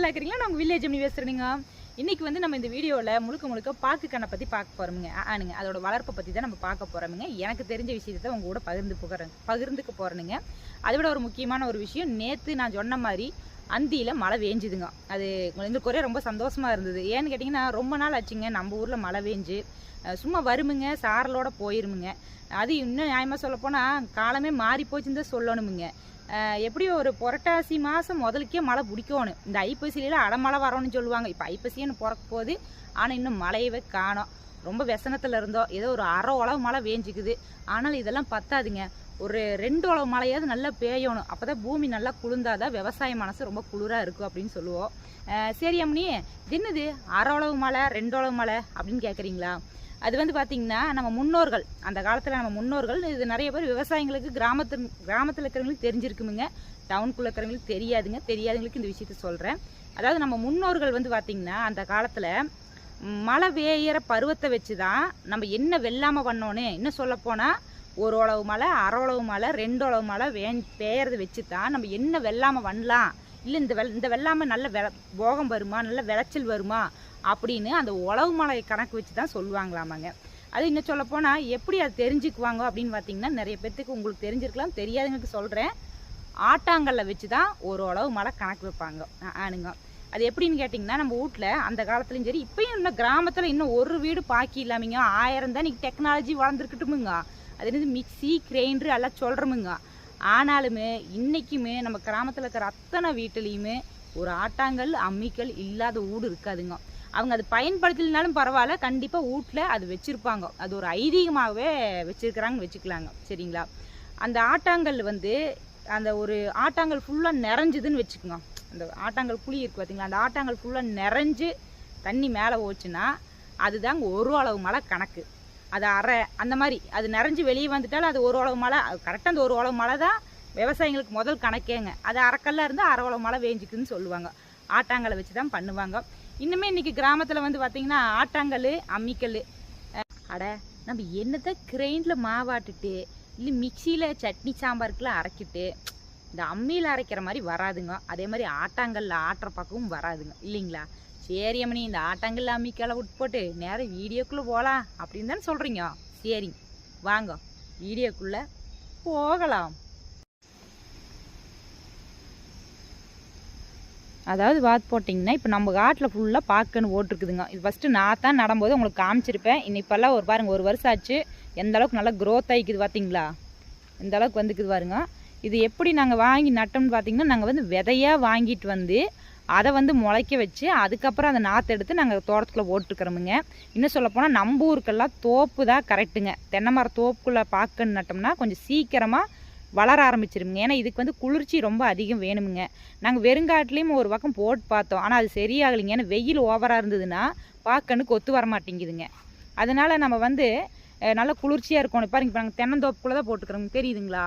நல்லா இருக்கிறீங்களா? நாங்கள் வில்லேஜ் எப்படி பேசுகிறேங்க இன்னைக்கு வந்து நம்ம இந்த வீடியோவில் முழுக்க முழுக்க பாக்கு கண்ணை பற்றி பார்க்க போகிறோமுங்க ஆனுங்க அதோட வளர்ப்பை பற்றி தான் நம்ம பார்க்க போகிறோமுங்க எனக்கு தெரிஞ்ச விஷயத்தை உங்கள் கூட பகிர்ந்து போகிறேன் பகிர்ந்துக்க போகிறேனுங்க அதை விட ஒரு முக்கியமான ஒரு விஷயம் நேற்று நான் சொன்ன மாதிரி அந்தியில் மழை வேஞ்சுதுங்க. அது எங்களுக்கு ஒரே ரொம்ப சந்தோஷமாக இருந்தது. ஏன்னு கேட்டிங்கன்னா ரொம்ப நாள் ஆச்சுங்க. நம்ம ஊரில் மழை வேஞ்சு. சும்மா வருமுங்க. சாரலோட போயிருமுங்க. அது இன்னும் நியாயமாக சொல்லப்போனால் காலமே மாறி போச்சுன்னு தான் சொல்லணுமுங்க எப்படியும் ஒரு புரட்டாசி மாதம் முதலுக்கே மழை பிடிக்கணும். இந்த ஐப்பசியில அடமழை வரணும்னு சொல்லுவாங்க. இப்போ ஐப்பசின்னு பிறக்க போகுது. ஆனால் இன்னும் மழையவே காணோம். ரொம்ப व्यசனத்தில் இருந்தோம். ஏதோ ஒரு அரை உழவு மழை வேஞ்சிக்குது. ஆனால் இதெல்லாம் பத்தாதுங்க. ஒரு ரெண்டு உழவு மழையாவது நல்லா பேயணும் அப்போ தான் பூமி நல்லா குளிர்ந்தாதான் விவசாய மனசு ரொம்ப குளிராக இருக்கும் அப்படின்னு சொல்லுவோம். சரி அம்மனி தின்னுது என்னது? அரை உழவு மழை ரெண்டு உழவு மழை அப்படின்னு கேட்குறீங்களா அது வந்து பார்த்திங்கன்னா நம்ம முன்னோர்கள் அந்த காலத்தில் நம்ம முன்னோர்கள் இது நிறைய பேர் விவசாயிங்களுக்கு கிராமத்து கிராமத்தில் இருக்கிறவங்களுக்கு தெரிஞ்சிருக்குமுங்க. டவுனுக்குள்ளே இருக்கிறவங்களுக்கு தெரியாதுங்க. தெரியாதவங்களுக்கு இந்த விஷயத்த சொல்கிறேன் அதாவது நம்ம முன்னோர்கள் வந்து பார்த்திங்கன்னா அந்த காலத்தில் மழை பெய்கிற பருவத்தை வச்சு தான் நம்ம என்ன வெள்ளாமல் பண்ணோன்னு இன்னும் சொல்லப்போனால் ஒரு உழவு மழை அரை உழவு மழை ரெண்டு உழவு மழை வே பெய்யறத வச்சு தான் நம்ம என்ன வெள்ளாமல் பண்ணலாம்? இல்லை இந்த வெ இந்த வெள்ளாமை நல்ல வெ போகம் வருமா? நல்ல விளைச்சல் வருமா? அப்படின்னு அந்த உழவு மழையை கணக்கு வச்சு தான் சொல்லுவாங்களாமாங்க. அது இன்னும் சொல்லப்போனால் எப்படி அது தெரிஞ்சுக்குவாங்க அப்படின்னு பார்த்தீங்கன்னா நிறைய பேர்த்துக்கு உங்களுக்கு தெரிஞ்சிருக்கலாம் தெரியாதவங்களுக்கு சொல்கிறேன் ஆட்டாங்கல்ல வச்சு தான் ஒரு உழவு மழை கணக்கு வைப்பாங்க. ஆணுங்க அது எப்படின்னு கேட்டிங்கன்னா நம்ம வீட்டில் அந்த காலத்துலையும் சரி இப்போயும் இன்னும் கிராமத்தில் இன்னும் ஒரு வீடு பாக்கி இல்லாமங்க ஆயிரம் தான் இன்றைக்கி டெக்னாலஜி வளர்ந்துருக்கட்டுமுங்க. அது என்னது மிக்சி கிரைண்டர் எல்லாம் சொல்கிறோமுங்க ஆனாலுமே இன்றைக்குமே நம்ம கிராமத்தில் இருக்கிற அத்தனை வீட்டுலேயுமே ஒரு ஆட்டாங்கல் அம்மிக்கல் இல்லாத வீடு இருக்காதுங்க. அவங்க அது பயன்படுத்தலைனாலும் பரவாயில்ல கண்டிப்பாக வீட்டில் அது வச்சுருப்பாங்க. அது ஒரு ஐதீகமாகவே வச்சுருக்கிறாங்கன்னு வச்சுக்கலாங்க. சரிங்களா? அந்த ஆட்டாங்கல் வந்து அந்த ஒரு ஆட்டாங்கல் ஃபுல்லாக நிறைஞ்சுதுன்னு வச்சுக்கோங்க. அந்த ஆட்டாங்கல் குழி இருக்குது பார்த்தீங்களா அந்த ஆட்டாங்கல் ஃபுல்லாக நிறைஞ்சு தண்ணி மேலே போச்சுன்னா அதுதாங்க ஒரு அளவு மழை கணக்கு. அது அரை அந்த மாதிரி அது நிறைஞ்சு வெளியே வந்துட்டாலும் அது ஒரு அளவு மழை கரெக்டாக அந்த ஒரு அளவு மழை தான் விவசாயிங்களுக்கு முதல் கணக்கேங்க. அது அரைக்கல்ல இருந்தால் அரை அளவு மழை வேஞ்சிக்குன்னு சொல்லுவாங்க. ஆட்டாங்கலை வச்சு தான் பண்ணுவாங்க. இன்னுமே இன்னைக்கு கிராமத்தில் வந்து பார்த்தீங்கன்னா ஆட்டாங்கல் அம்மிக்கல் அட நம்ம என்னத்தை கிரைண்டில் மாவாட்டுட்டு இல்லை மிக்சியில் சட்னி சாம்பாருக்குலாம் அரைக்கிட்டு இந்த அம்மியில் அரைக்கிற மாதிரி வராதுங்க. அதே மாதிரி ஆட்டாங்கல்ல ஆட்டுற பக்கமும் வராதுங்க. இல்லைங்களா? சரி அம்மனி இந்த ஆட்டாங்கல்ல அம்மிக்கெல்லாம் விட்டு போட்டு நேரம் வீடியோக்குள்ளே போகலாம் அப்படின்னு தானே சொல்கிறீங்க சரி வாங்க. வீடியோக்குள்ளே போகலாம். அதாவது வாத் போட்டிங்கன்னா இப்போ நம்ம காட்டில் ஃபுல்லாக பார்க்கன்னு ஓட்டிருக்குதுங்க. இது ஃபஸ்ட்டு நான் தான் நடும்போது உங்களுக்கு காமிச்சிருப்பேன். இன்னும் இப்போல்லாம் ஒரு பாருங்க ஒரு வருஷம் ஆச்சு. எந்த அளவுக்கு நல்லா க்ரோத் ஆகிக்குது பார்த்தீங்களா இந்த அளவுக்கு வந்துக்குது பாருங்க. இது எப்படி நாங்கள் வாங்கி நட்டோம்னு பார்த்திங்கன்னா நாங்கள் வந்து விதையாக வாங்கிட்டு வந்து அதை வந்து முளைக்க வச்சு அதுக்கப்புறம் அந்த நாற்று எடுத்து நாங்கள் தோட்டத்தில் போட்டுருக்குறோமுங்க இன்னும் சொல்லப்போனால் நம்ம ஊருக்கெல்லாம் தோப்பு தான் கரெக்டுங்க தென்னை மர தோப்புக்குள்ளே பார்க்கன்னு நட்டோம்னா கொஞ்சம் சீக்கிரமாக வளர ஆரம்பிச்சிருங்க ஏன்னா இதுக்கு வந்து குளிர்ச்சி ரொம்ப அதிகம் வேணுமுங்க. நாங்கள் வெறுங்காட்டிலையும் ஒரு பக்கம் போட்டு பார்த்தோம். ஆனால் அது சரியாகலைங்க. ஏன்னா வெயில் ஓவராக இருந்ததுன்னா பார்க்கணுக்கு ஒத்து வர மாட்டேங்குதுங்க. அதனால் நம்ம வந்து நல்லா குளிர்ச்சியாக இருக்கணும் பாருங்க இப்போ நாங்கள் தென்னந்தோப்புக்குள்ளே தான் போட்டுக்கிறோங்க தெரியுதுங்களா?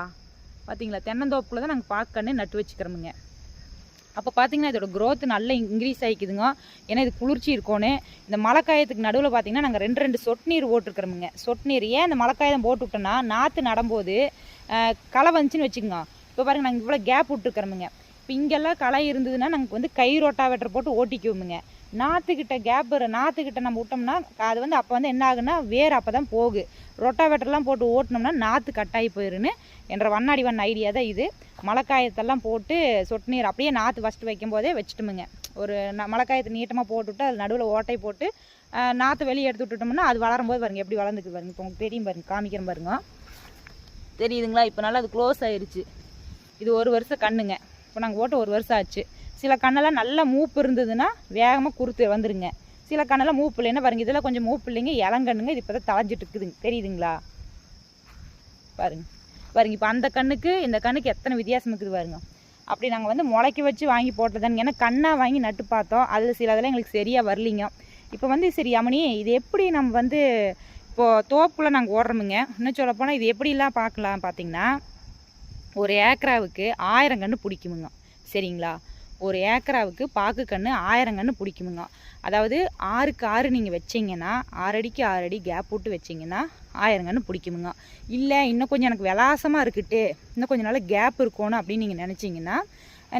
பார்த்தீங்களா தென்னந்தோப்புக்குள்ளே தான் நாங்கள் பார்க்கன்னு நட்டு வச்சுக்கிறோமுங்க. அப்போ பார்த்தீங்கன்னா இதோட க்ரோத் நல்லா இன்க்ரீஸ் ஆகிக்குதுங்க ஏன்னா இது குளிர்ச்சி இருக்கும்னு. இந்த மழைக்காயத்துக்கு நடுவில் பார்த்தீங்கன்னா நாங்கள் ரெண்டு ரெண்டு சொட்டு நீர் போட்டிருக்கிறோமுங்க. சொட்டு நீர் ஏன் இந்த மழைக்காயம் போட்டு விட்டோன்னா நாற்று நடும்போது களை வந்துச்சுன்னு வச்சுக்கோங்க. இப்போ பாருங்க நாங்கள் இவ்வளோ கேப் விட்டுருக்குறோமுங்க. இப்போ இங்கெல்லாம் களை இருந்ததுன்னா நாங்கள் வந்து கை ரோட்டாவேட்டர் போட்டு ஓட்டிக்குவோமுங்க. நாற்றுக்கிட்ட கேப் நாற்றுக்கிட்ட நம்ம விட்டோம்னா அது வந்து அப்போ வந்து என்ன ஆகுன்னா வேர் அப்போ தான் போகு ரொட்டாவேட்டர்லாம் போட்டு ஓட்டினோம்னா நாற்று கட்டாகி போயிருன்னு என்ற வண்ணாடி வண்ண ஐடியா தான் இது. மழைக்காயத்தெல்லாம் போட்டு சொட்டு நீர் அப்படியே நாற்று ஃபஸ்ட்டு வைக்கும் போதே வச்சுட்டுமுங்க. ஒரு ந- மழைக்காயத்தை நீட்டமாக போட்டுவிட்டு அது நடுவில் ஓட்டை போட்டு நாற்று வெளியே எடுத்து விட்டுட்டோம்னா அது வளரும் போது பாருங்க எப்படி வளர்ந்துக்கு பாருங்க. இப்போ உங்களுக்கு தெரியும் பாருங்க காமிக்கிறேன் பாருங்க. தெரியுதுங்களா? இப்போ நல்லா அது க்ளோஸ் ஆயிடுச்சு இது ஒரு வருஷம் கண்ணுங்க. இப்போ நாங்கள் ஓட்ட ஒரு வருஷம் ஆச்சு. சில கண்ணெல்லாம் நல்லா மூப்பு இருந்ததுன்னா வேகமாக குறுத்து வந்துருங்க. சில கண்ணெல்லாம் மூப்பு இல்லைன்னா பாருங்க இதெல்லாம் கொஞ்சம் மூப்பு இல்லைங்க இளங்கண்ணுங்க இது இப்போ தான் தளைஞ்சிட்டு இருக்குதுங்க தெரியுதுங்களா? பாருங்க. பாருங்க இப்போ அந்த கண்ணுக்கு இந்த கண்ணுக்கு எத்தனை வித்தியாசம் இருக்குது பாருங்க. அப்படி நாங்கள் வந்து முளைக்க வச்சு வாங்கி போட்டதாங்க ஏன்னா கண்ணாக வாங்கி நட்டு பார்த்தோம். அதில் சில அதெல்லாம் எங்களுக்கு சரியாக வரலிங்க. இப்போ வந்து சரி அமணி இது எப்படி நம்ம வந்து இப்போது தோப்புக்குள்ளே நாங்கள் ஓடுறோமுங்க. இன்னும் சொல்லப்போனால் இது எப்படிலாம் பார்க்கலாம் பார்த்தீங்கன்னா ஒரு ஏக்கராவுக்கு ஆயிரம் கன்று பிடிக்குமுங்க. சரிங்களா? ஒரு ஏக்கராவுக்கு பாக்கு கன்று ஆயிரம் கன்று பிடிக்குமுங்க. அதாவது ஆறுக்கு ஆறு நீங்கள் வச்சீங்கன்னா ஆறடிக்கு ஆறடி கேப் விட்டு வச்சீங்கன்னா ஆயிரம் கன்று பிடிக்குமுங்க. இல்லை இன்னும் கொஞ்சம் எனக்கு விலாசமாக இருக்குட்டு இன்னும் கொஞ்சம் நாள் கேப் இருக்கணும் அப்படின்னு நீங்கள் நினச்சிங்கன்னா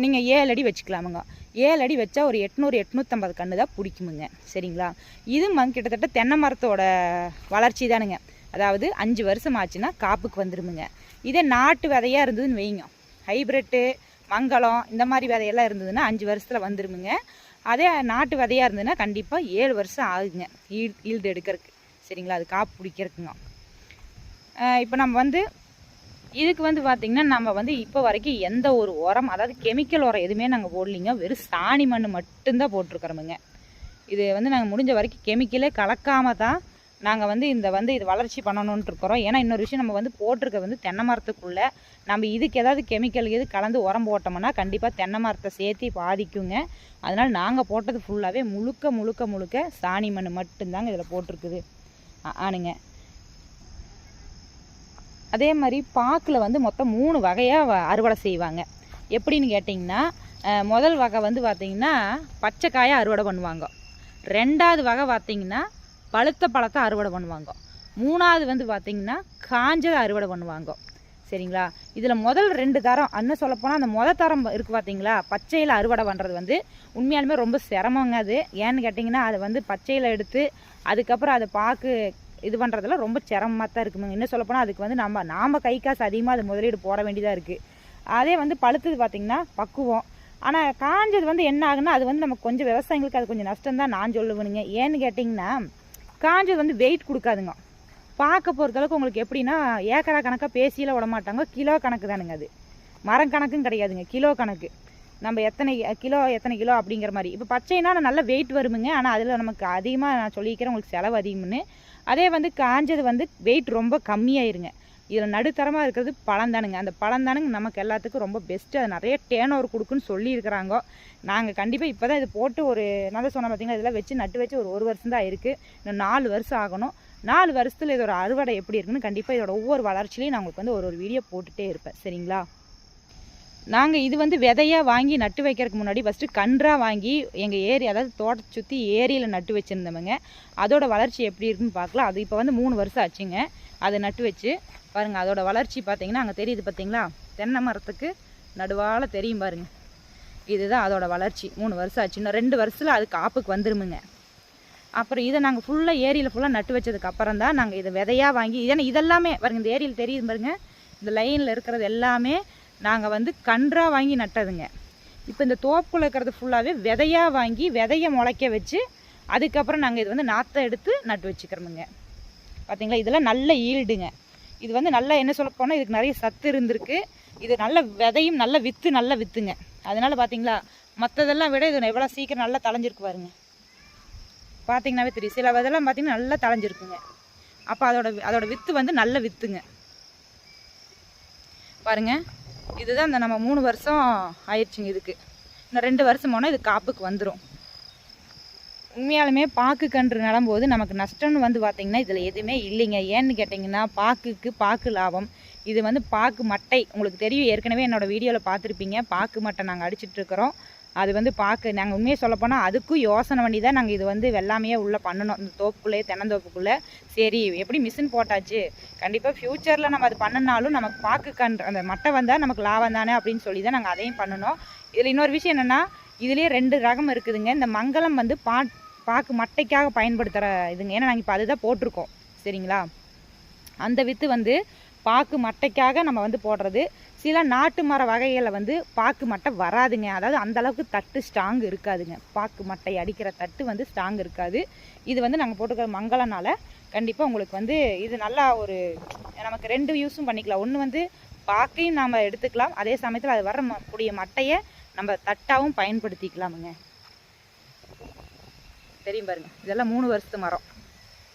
நீங்கள் ஏழு அடி வச்சுக்கலாமுங்க. ஏழு அடி வச்சா ஒரு எட்நூறு எட்நூற்றம்பது கன்று தான் பிடிக்குமுங்க. சரிங்களா? இது ம- கிட்டத்தட்ட தென்னை மரத்தோட வளர்ச்சி தானுங்க. அதாவது அஞ்சு வருஷம் ஆச்சுன்னா காப்புக்கு வந்துடுமுங்க இதே நாட்டு விதையாக இருந்ததுன்னு வைங்க. ஹைப்ரிட்டு மங்களம் இந்த மாதிரி விதையெல்லாம் இருந்ததுன்னா அஞ்சு வருஷத்தில் வந்துருமுங்க. அதே நாட்டு விதையாக இருந்ததுன்னா கண்டிப்பாக ஏழு வருஷம் ஆகுங்க ஈல் ஈல்டு எடுக்கிறதுக்கு சரிங்களா? அது காப்பு பிடிக்கிறதுக்குங்க இப்போ நம்ம வந்து இதுக்கு வந்து பார்த்திங்கன்னா நம்ம வந்து இப்போ வரைக்கும் எந்த ஒரு உரம் அதாவது கெமிக்கல் உரம் எதுவுமே நாங்கள் போடலிங்க. வெறும் சாணி மண் மட்டும்தான் போட்டிருக்கிறோமுங்க. இது வந்து நாங்கள் முடிஞ்ச வரைக்கும் கெமிக்கலே கலக்காமல் தான் நாங்கள் வந்து இந்த வந்து இது வளர்ச்சி பண்ணணுன்ட்டு இருக்கிறோம் ஏன்னா இன்னொரு விஷயம் நம்ம வந்து போட்டிருக்க வந்து தென்னை மரத்துக்குள்ளே நம்ம இதுக்கு ஏதாவது கெமிக்கல் எது கலந்து உரம் போட்டோம்னா கண்டிப்பாக தென்னை மரத்தை சேர்த்து பாதிக்குங்க. அதனால் நாங்கள் போட்டது ஃபுல்லாகவே முழுக்க முழுக்க முழுக்க சாணி மண் மட்டும்தாங்க இதில் போட்டிருக்குது. ஆனுங்க. அதே மாதிரி பாக்கில் வந்து மொத்தம் மூணு வகையாக அறுவடை செய்வாங்க. எப்படின்னு கேட்டிங்கன்னா முதல் வகை வந்து பார்த்திங்கன்னா பச்சைக்காயை அறுவடை பண்ணுவாங்க. ரெண்டாவது வகை பார்த்திங்கன்னா பழுத்த பழத்தை அறுவடை பண்ணுவாங்க. மூணாவது வந்து பார்த்திங்கன்னா காஞ்சதை அறுவடை பண்ணுவாங்க. சரிங்களா? இதில் முதல் ரெண்டு தரம் அண்ணன் சொல்லப்போனால் அந்த முதல் தரம் இருக்குது பார்த்தீங்களா பச்சையில் அறுவடை பண்ணுறது வந்து உண்மையாலுமே ரொம்ப சிரமங்க அது. ஏன்னு கேட்டிங்கன்னா அதை வந்து பச்சையில் எடுத்து அதுக்கப்புறம் அதை பார்க்க இது பண்ணுறதுல ரொம்ப சிரமமாக தான் இருக்குங்க. இன்னும் சொல்லப்போனால் அதுக்கு வந்து நம்ம நாம் கை காசு அதிகமாக அது முதலீடு போட வேண்டியதாக இருக்குது அதே வந்து பழுத்தது பார்த்திங்கன்னா பக்குவம். ஆனால் காஞ்சது வந்து என்ன ஆகுன்னா அது வந்து நமக்கு கொஞ்சம் விவசாயிங்களுக்கு அது கொஞ்சம் நஷ்டம் தான் நான் சொல்லுவேனுங்க. ஏன்னு கேட்டிங்கன்னா காஞ்சது வந்து வெயிட் கொடுக்காதுங்க. பார்க்க பொறுத்தளவுக்கு உங்களுக்கு எப்படின்னா ஏக்கரா கணக்காக பேசியில் விட மாட்டாங்க. கிலோ கணக்கு தானுங்க அது. மரம் கணக்கும் கிடையாதுங்க. கிலோ கணக்கு. நம்ம எத்தனை கிலோ எத்தனை கிலோ அப்படிங்கிற மாதிரி. இப்போ பச்சைனா நல்ல வெயிட் வருமுங்க. ஆனால் அதில் நமக்கு அதிகமாக நான் சொல்லிக்கிறேன் உங்களுக்கு செலவு அதிகம்னு. அதே வந்து காஞ்சது வந்து வெயிட் ரொம்ப கம்மியாயிருங்க. இதில் நடுத்தரமாக இருக்கிறது பழந்தானுங்க. அந்த பழந்தானுங்க நமக்கு எல்லாத்துக்கும் ரொம்ப பெஸ்ட்டு அது நிறைய டேன் ஓவர் கொடுக்குன்னு சொல்லியிருக்கிறாங்க. நாங்கள் கண்டிப்பாக இப்போ தான் இது போட்டு ஒரு நான் தான் சொன்னேன் பார்த்தீங்களா இதெல்லாம் வச்சு நட்டு வச்சு ஒரு ஒரு வருஷம் தான் இருக்குது இன்னும் நாலு வருஷம் ஆகணும். நாலு வருஷத்தில் இதோட அறுவடை எப்படி இருக்குன்னு கண்டிப்பாக இதோட ஒவ்வொரு வளர்ச்சிலையும் நான் உங்களுக்கு வந்து ஒரு ஒரு வீடியோ போட்டுகிட்டே இருப்பேன். சரிங்களா? நாங்கள் இது வந்து விதையாக வாங்கி நட்டு வைக்கிறதுக்கு முன்னாடி ஃபஸ்ட்டு கன்றாக வாங்கி எங்கள் ஏரி அதாவது தோட்டத்தை சுற்றி ஏரியில் நட்டு வச்சுருந்தவங்க. அதோட வளர்ச்சி எப்படி இருக்குன்னு பார்க்கலாம். அது இப்போ வந்து மூணு வருஷம் ஆச்சுங்க. அதை நட்டு வச்சு பாருங்கள் அதோடய வளர்ச்சி பார்த்தீங்கன்னா அங்கே தெரியுது பார்த்தீங்களா? தென்னை மரத்துக்கு நடுவால் தெரியும் பாருங்க. இதுதான் அதோடய வளர்ச்சி. மூணு வருஷம் ஆச்சு. இன்னும் ரெண்டு வருஷத்தில் அது காப்புக்கு வந்துருமுங்க. அப்புறம் இதை நாங்கள் ஃபுல்லாக ஏரியில் ஃபுல்லாக நட்டு வச்சதுக்கு அப்புறம் தான் நாங்கள் இதை விதையாக வாங்கி ஏன்னா இதெல்லாமே பாருங்க இந்த ஏரியில் தெரியுது பாருங்க. இந்த லைனில் இருக்கிறது எல்லாமே நாங்கள் வந்து கன்றாக வாங்கி நட்டதுங்க. இப்போ இந்த தோப்புக்குள்ள இருக்கிறது ஃபுல்லாகவே விதையாக வாங்கி விதையை முளைக்க வச்சு அதுக்கப்புறம் நாங்கள் இது வந்து நாற்றை எடுத்து நட்டு வச்சுக்கிறோமுங்க. பார்த்தீங்களா இதெல்லாம் நல்ல ஈல்டுங்க. இது வந்து நல்லா என்ன சொல்ல போனால் இதுக்கு நிறைய சத்து இருந்திருக்கு. இது நல்ல விதையும் நல்ல விற்று நல்ல விற்றுங்க அதனால பார்த்தீங்களா மற்றதெல்லாம் விட இது எவ்வளோ சீக்கிரம் நல்லா தளைஞ்சிருக்கு பாருங்க. பார்த்தீங்கன்னாவே தெரியும். சில விதெல்லாம் பார்த்தீங்கன்னா நல்லா தளைஞ்சிருக்குங்க அப்போ அதோட அதோட வித்து வந்து நல்ல வித்துங்க. பாருங்க இதுதான் இந்த நம்ம மூணு வருஷம் ஆயிடுச்சுங்க இதுக்கு. இன்னும் ரெண்டு வருஷம் போனால் இது காப்புக்கு வந்துடும் உண்மையாலுமே பாக்கு கன்று நடும்போது நமக்கு நஷ்டம்னு வந்து பார்த்தீங்கன்னா இதில் எதுவுமே இல்லைங்க. ஏன்னு கேட்டிங்கன்னா பாக்குக்கு பாக்கு லாபம். இது வந்து பாக்கு மட்டை. உங்களுக்கு தெரியும் ஏற்கனவே என்னோடய வீடியோவில் பார்த்துருப்பீங்க பாக்கு மட்டை நாங்கள் அடிச்சிட்டு இருக்கிறோம். அது வந்து பாக்கு நாங்கள் உண்மையை சொல்லப்போனால் அதுக்கும் யோசனை பண்ணி தான் நாங்கள் இது வந்து வெள்ளாமையே உள்ளே பண்ணணும். இந்த தோப்புக்குள்ளே தென்னந்தோப்புக்குள்ளே. சரி எப்படி மிஷின் போட்டாச்சு? கண்டிப்பாக ஃப்யூச்சரில் நம்ம அது பண்ணினாலும் நமக்கு பாக்கு கன்று அந்த மட்டை வந்தால் நமக்கு லாபம் தானே அப்படின்னு சொல்லி தான் நாங்கள் அதையும் பண்ணணும். இதில் இன்னொரு விஷயம் என்னென்னா இதுலேயே ரெண்டு ரகம் இருக்குதுங்க. இந்த மங்களம் வந்து பாட் பாக்கு மட்டைக்காக பயன்படுத்துகிற இதுங்க. ஏன்னா நாங்கள் இப்போ அதுதான் போட்டிருக்கோம். சரிங்களா? அந்த வித்து வந்து பாக்கு மட்டைக்காக நம்ம வந்து போடுறது. சில நாட்டு மர வகைகளில் வந்து பாக்கு மட்டை வராதுங்க. அதாவது அந்த அளவுக்கு தட்டு ஸ்ட்ராங் இருக்காதுங்க. பாக்கு மட்டை அடிக்கிற தட்டு வந்து ஸ்ட்ராங் இருக்காது. இது வந்து நாங்கள் போட்டுக்கிற மங்களனால கண்டிப்பாக உங்களுக்கு வந்து இது நல்லா ஒரு நமக்கு ரெண்டு யூஸும் பண்ணிக்கலாம். ஒன்று வந்து பாக்கையும் நாம் எடுத்துக்கலாம். அதே சமயத்தில் அது வர கூடிய மட்டையை நம்ம தட்டாகவும் பயன்படுத்திக்கலாமுங்க. தெரியும் பாருங்க. இதெல்லாம் மூணு வருஷத்து மரம்.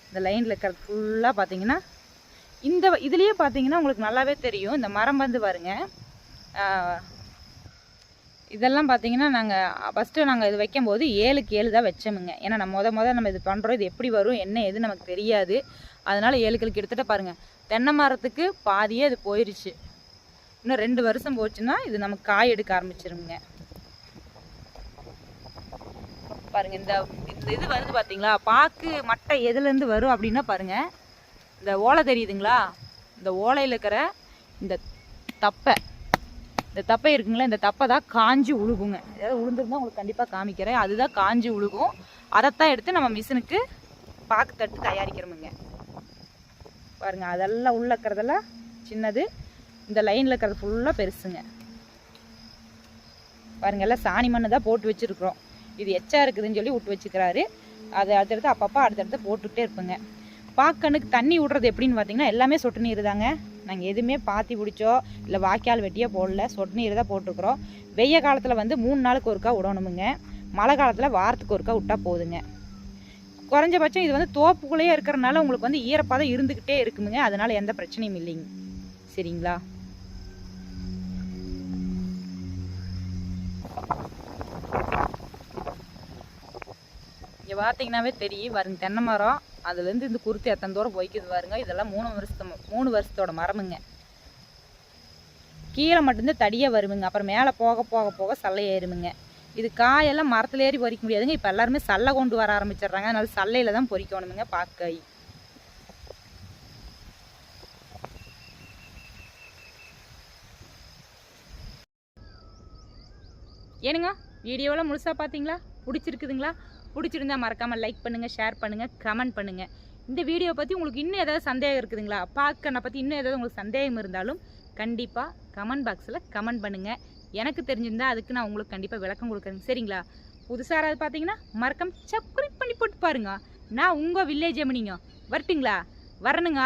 இந்த லைனில் இருக்கிறது ஃபுல்லாக பார்த்தீங்கன்னா இந்த இதுலேயே பார்த்தீங்கன்னா உங்களுக்கு நல்லாவே தெரியும். இந்த மரம் வந்து பாருங்க. இதெல்லாம் பார்த்தீங்கன்னா நாங்கள் ஃபஸ்ட்டு நாங்கள் இது வைக்கும்போது ஏழுக்கு ஏழு தான் வச்சோமுங்க. ஏன்னா நம்ம முத முத நம்ம இது பண்ணுறோம் இது எப்படி வரும் என்ன எது நமக்கு தெரியாது. அதனால் ஏழுக்கள் கிட்டத்தட்ட பாருங்கள் தென்னை மரத்துக்கு பாதியே அது போயிடுச்சு இன்னும் ரெண்டு வருஷம் போச்சுன்னா இது நமக்கு காய் எடுக்க ஆரம்பிச்சிருங்க. பாருங்க இந்த இது வருது பார்த்தீங்களா பாக்கு மட்டை எதுலேருந்து வரும் அப்படின்னா பாருங்க இந்த ஓலை தெரியுதுங்களா? இந்த ஓலையில் இருக்கிற இந்த தப்பை. இந்த தப்பை இருக்குங்களா? இந்த தப்பை தான் காஞ்சி உழுகுங்க. ஏதாவது உளுந்துருந்தா உங்களுக்கு கண்டிப்பாக காமிக்கிறேன். அதுதான் காஞ்சி உழுகும். அதைத்தான் எடுத்து நம்ம மிஷினுக்கு பாக்கு தட்டு தயாரிக்கிறோமுங்க. பாருங்க அதெல்லாம் உள்ள இருக்கிறதெல்லாம் சின்னது. இந்த லைனில் இருக்கிறது ஃபுல்லாக பெருசுங்க. பாருங்க எல்லாம் சாணி மண்ணு தான் போட்டு வச்சுருக்குறோம். இது எச்சா இருக்குதுன்னு சொல்லி விட்டு வச்சுக்கிறாரு. அதை அடுத்தடுத்து அப்பப்போ அடுத்தடுத்து போட்டுக்கிட்டே இருப்பேங்க. பாக்கணுக்கு தண்ணி விடுறது எப்படின்னு பார்த்தீங்கன்னா எல்லாமே சொட்டு நீர் தாங்க. நாங்கள் எதுவுமே பாத்தி பிடிச்சோ இல்லை வாய்க்கால் வெட்டியோ போடல. சொட்டு நீர் தான் போட்டிருக்கிறோம். வெய்ய காலத்தில் வந்து மூணு நாளுக்கு ஒருக்கா விடணுமுங்க. மழை காலத்தில் வாரத்துக்கு ஒருக்கா விட்டால் போதுங்க. குறைஞ்சபட்சம் இது வந்து தோப்புக்குள்ளேயே இருக்கிறனால உங்களுக்கு வந்து ஈரப்பதம் இருந்துக்கிட்டே இருக்குமுங்க. அதனால் எந்த பிரச்சனையும் இல்லைங்க. சரிங்களா? இங்கே பார்த்தீங்கன்னாவே தெரியும் பாருங்க தென்னை மரம் அதுலேருந்து இந்த குருத்து எத்தனை தூரம் போய்க்குது பாருங்க. இதெல்லாம் மூணு வருஷத்து மூணு வருஷத்தோட மரமுங்க. கீழே மட்டும்தான் தடியாக வருமுங்க. அப்புறம் மேலே போக போக போக சல்லை ஏறுமுங்க இது காயெல்லாம் மரத்தில் ஏறி பொறிக்க முடியாதுங்க. இப்போ எல்லாருமே சல்லை கொண்டு வர ஆரம்பிச்சிடுறாங்க. அதனால சல்லையில் தான் பொறிக்கணுமுங்க பாக்காய் ஏனுங்க வீடியோவில் முழுசாக பார்த்தீங்களா பிடிச்சிருக்குதுங்களா? பிடிச்சிருந்தா மறக்காமல் லைக் பண்ணுங்கள் ஷேர் பண்ணுங்கள் கமெண்ட் பண்ணுங்கள் இந்த வீடியோ பற்றி உங்களுக்கு இன்னும் ஏதாவது சந்தேகம் இருக்குதுங்களா? பார்க்கனை பற்றி இன்னும் ஏதாவது உங்களுக்கு சந்தேகம் இருந்தாலும் கண்டிப்பாக கமெண்ட் பாக்ஸில் கமெண்ட் பண்ணுங்கள் எனக்கு தெரிஞ்சிருந்தா அதுக்கு நான் உங்களுக்கு கண்டிப்பாக விளக்கம் கொடுக்குறேங்க. சரிங்களா? புதுசாக யாராவது பார்த்தீங்கன்னா மறக்காம சப்ஸ்கிரைப் பண்ணி போட்டு பாருங்க. நான் உங்கள் வில்லேஜ் எமனிங்க வரட்டுங்களா? வரணுங்க.